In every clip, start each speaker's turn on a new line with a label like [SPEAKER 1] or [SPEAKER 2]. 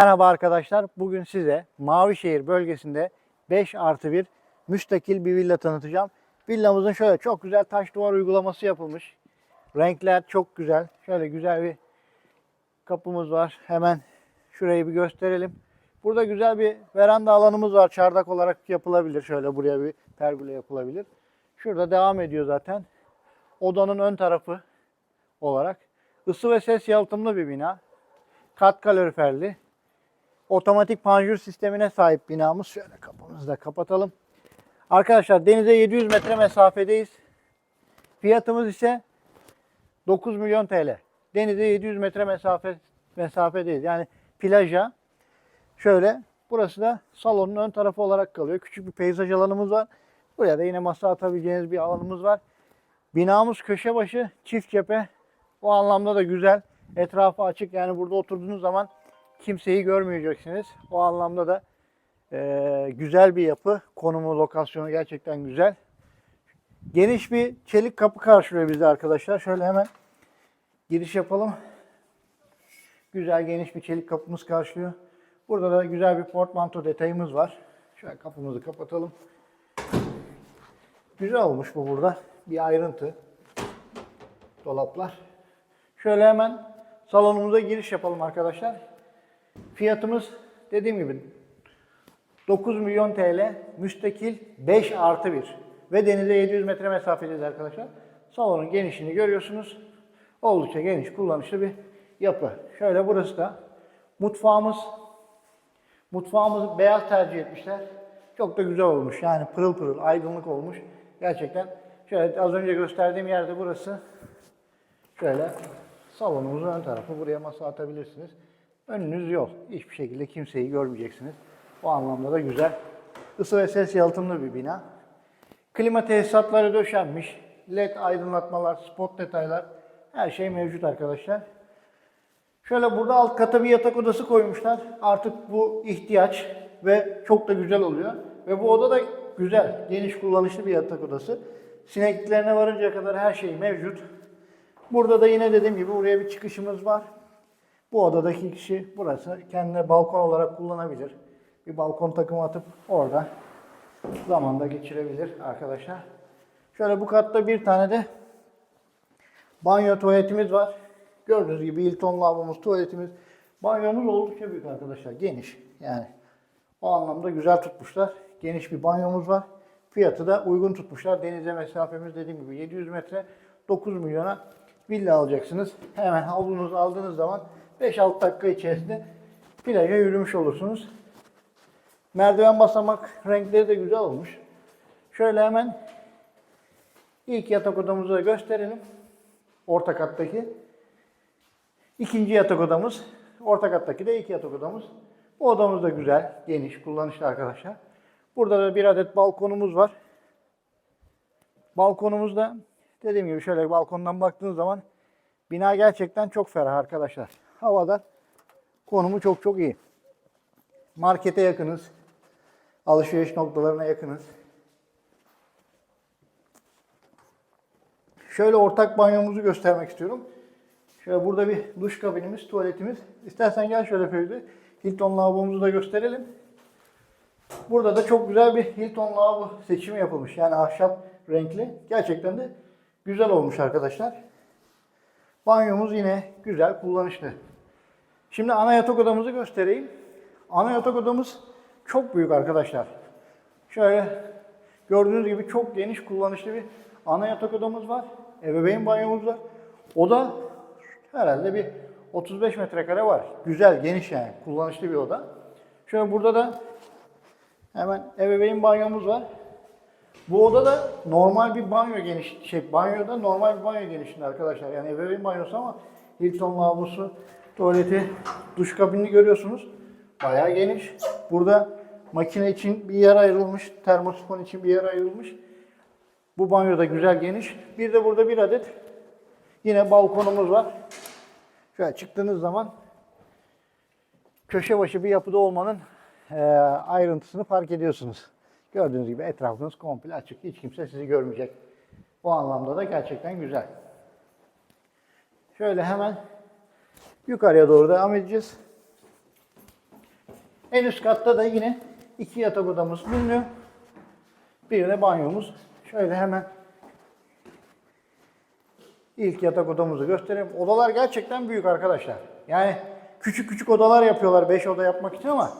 [SPEAKER 1] Merhaba arkadaşlar. Bugün size Mavişehir bölgesinde 5 artı 1 müstakil bir villa tanıtacağım. Villamızın şöyle çok güzel taş duvar uygulaması yapılmış. Renkler çok güzel. Şöyle güzel bir kapımız var. Hemen şurayı bir gösterelim. Burada güzel bir veranda alanımız var. Çardak olarak yapılabilir. Şöyle buraya bir pergüle yapılabilir. Şurada devam ediyor zaten. Odanın ön tarafı olarak. Isı ve ses yalıtımlı bir bina. Kat kaloriferli. Otomatik panjur sistemine sahip binamız. Şöyle kapımızı da kapatalım. Arkadaşlar denize 700 metre mesafedeyiz. Fiyatımız ise 9 milyon TL. Denize 700 metre mesafe mesafedeyiz. Yani plaja şöyle burası da salonun ön tarafı olarak kalıyor. Küçük bir peyzaj alanımız var. Buraya da yine masa atabileceğiniz bir alanımız var. Binamız köşe başı çift cephe. O anlamda da güzel. Etrafı açık. Yani burada oturduğunuz zaman kimseyi görmeyeceksiniz. O anlamda da eee, güzel bir yapı. Konumu, lokasyonu gerçekten güzel. Geniş bir çelik kapı karşılıyor bizi arkadaşlar. Şöyle hemen giriş yapalım. Güzel geniş bir çelik kapımız karşılıyor. Burada da güzel bir portmanto detayımız var. Şöyle kapımızı kapatalım. Güzel olmuş bu burada. Bir ayrıntı. Dolaplar. Şöyle hemen salonumuza giriş yapalım arkadaşlar. Fiyatımız dediğim gibi 9 milyon TL müstakil 5 artı 1 ve denize 700 metre mesafedeyiz arkadaşlar. Salonun genişliğini görüyorsunuz. Oldukça geniş, kullanışlı bir yapı. Şöyle burası da mutfağımız. Mutfağımızı beyaz tercih etmişler. Çok da güzel olmuş. Yani pırıl pırıl, aydınlık olmuş. Gerçekten şöyle az önce gösterdiğim yerde burası. Şöyle salonumuzun ön tarafı. Buraya masa atabilirsiniz. Önünüz yol. Hiçbir şekilde kimseyi görmeyeceksiniz. O anlamda da güzel. Isı ve ses yalıtımlı bir bina. Klima tesisatları döşenmiş. LED aydınlatmalar, spot detaylar. Her şey mevcut arkadaşlar. Şöyle burada alt kata bir yatak odası koymuşlar. Artık bu ihtiyaç ve çok da güzel oluyor. Ve bu oda da güzel, geniş kullanışlı bir yatak odası. Sinekliklerine varıncaya kadar her şey mevcut. Burada da yine dediğim gibi buraya bir çıkışımız var. Bu odadaki kişi burası kendine balkon olarak kullanabilir. Bir balkon takımı atıp orada zamanda geçirebilir arkadaşlar. Şöyle bu katta bir tane de banyo tuvaletimiz var. Gördüğünüz gibi Hilton lavabomuz, tuvaletimiz. Banyomuz oldukça büyük arkadaşlar. Geniş yani. O anlamda güzel tutmuşlar. Geniş bir banyomuz var. Fiyatı da uygun tutmuşlar. Denize mesafemiz dediğim gibi 700 metre 9 milyona villa alacaksınız. Hemen havlunuzu aldığınız zaman 5-6 dakika içerisinde plaja yürümüş olursunuz. Merdiven basamak renkleri de güzel olmuş. Şöyle hemen ilk yatak odamızı da gösterelim. Orta kattaki. İkinci yatak odamız. Orta kattaki de ilk yatak odamız. Bu odamız da güzel, geniş, kullanışlı arkadaşlar. Burada da bir adet balkonumuz var. Balkonumuzda dediğim gibi şöyle balkondan baktığınız zaman bina gerçekten çok ferah arkadaşlar. Havada konumu çok çok iyi. Markete yakınız. Alışveriş noktalarına yakınız. Şöyle ortak banyomuzu göstermek istiyorum. Şöyle burada bir duş kabinimiz, tuvaletimiz. İstersen gel şöyle Fevzi. Hilton lavabomuzu da gösterelim. Burada da çok güzel bir Hilton lavabo seçimi yapılmış. Yani ahşap renkli. Gerçekten de güzel olmuş arkadaşlar. Banyomuz yine güzel, kullanışlı. Şimdi ana yatak odamızı göstereyim. Ana yatak odamız çok büyük arkadaşlar. Şöyle gördüğünüz gibi çok geniş, kullanışlı bir ana yatak odamız var. Ebeveyn banyomuz var. Oda herhalde bir 35 metrekare var. Güzel, geniş yani. Kullanışlı bir oda. Şöyle burada da hemen ebeveyn banyomuz var. Bu oda da normal bir banyo geniş, şey banyoda normal bir banyo genişliğinde arkadaşlar. Yani ebeveyn banyosu ama Hilton lavabosu, tuvaleti, duş kabinini görüyorsunuz. Bayağı geniş. Burada makine için bir yer ayrılmış, termosifon için bir yer ayrılmış. Bu banyoda güzel geniş. Bir de burada bir adet yine balkonumuz var. Şöyle çıktığınız zaman köşe başı bir yapıda olmanın ayrıntısını fark ediyorsunuz. Gördüğünüz gibi etrafınız komple açık. Hiç kimse sizi görmeyecek. Bu anlamda da gerçekten güzel. Şöyle hemen yukarıya doğru devam edeceğiz. En üst katta da yine iki yatak odamız bulunuyor. Bir de banyomuz. Şöyle hemen ilk yatak odamızı göstereyim. Odalar gerçekten büyük arkadaşlar. Yani küçük küçük odalar yapıyorlar 5 oda yapmak için ama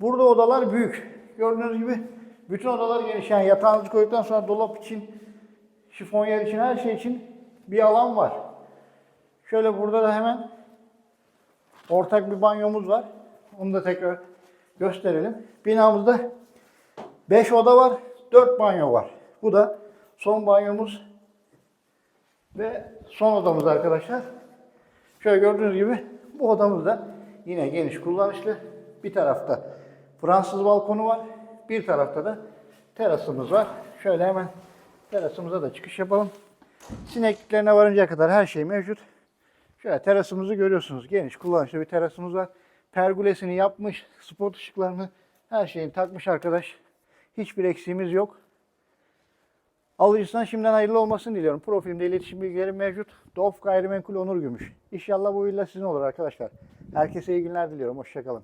[SPEAKER 1] burada odalar büyük. Gördüğünüz gibi bütün odalar geniş. Yani yatağınızı koyduktan sonra dolap için, şifonyer için, her şey için bir alan var. Şöyle burada da hemen ortak bir banyomuz var. Onu da tekrar gösterelim. Binamızda 5 oda var, 4 banyo var. Bu da son banyomuz ve son odamız arkadaşlar. Şöyle gördüğünüz gibi bu odamız da yine geniş kullanışlı. Bir tarafta Fransız balkonu var. Bir tarafta da terasımız var. Şöyle hemen terasımıza da çıkış yapalım. Sinekliklerine varıncaya kadar her şey mevcut. Şöyle terasımızı görüyorsunuz. Geniş kullanışlı bir terasımız var. Pergolesini yapmış, spot ışıklarını her şeyini takmış arkadaş. Hiçbir eksiğimiz yok. Alıcısına şimdiden hayırlı olmasını diliyorum. Profilimde iletişim bilgileri mevcut. Dof Gayrimenkul Onur Gümüş. İnşallah bu villa sizin olur arkadaşlar. Herkese iyi günler diliyorum. Hoşçakalın.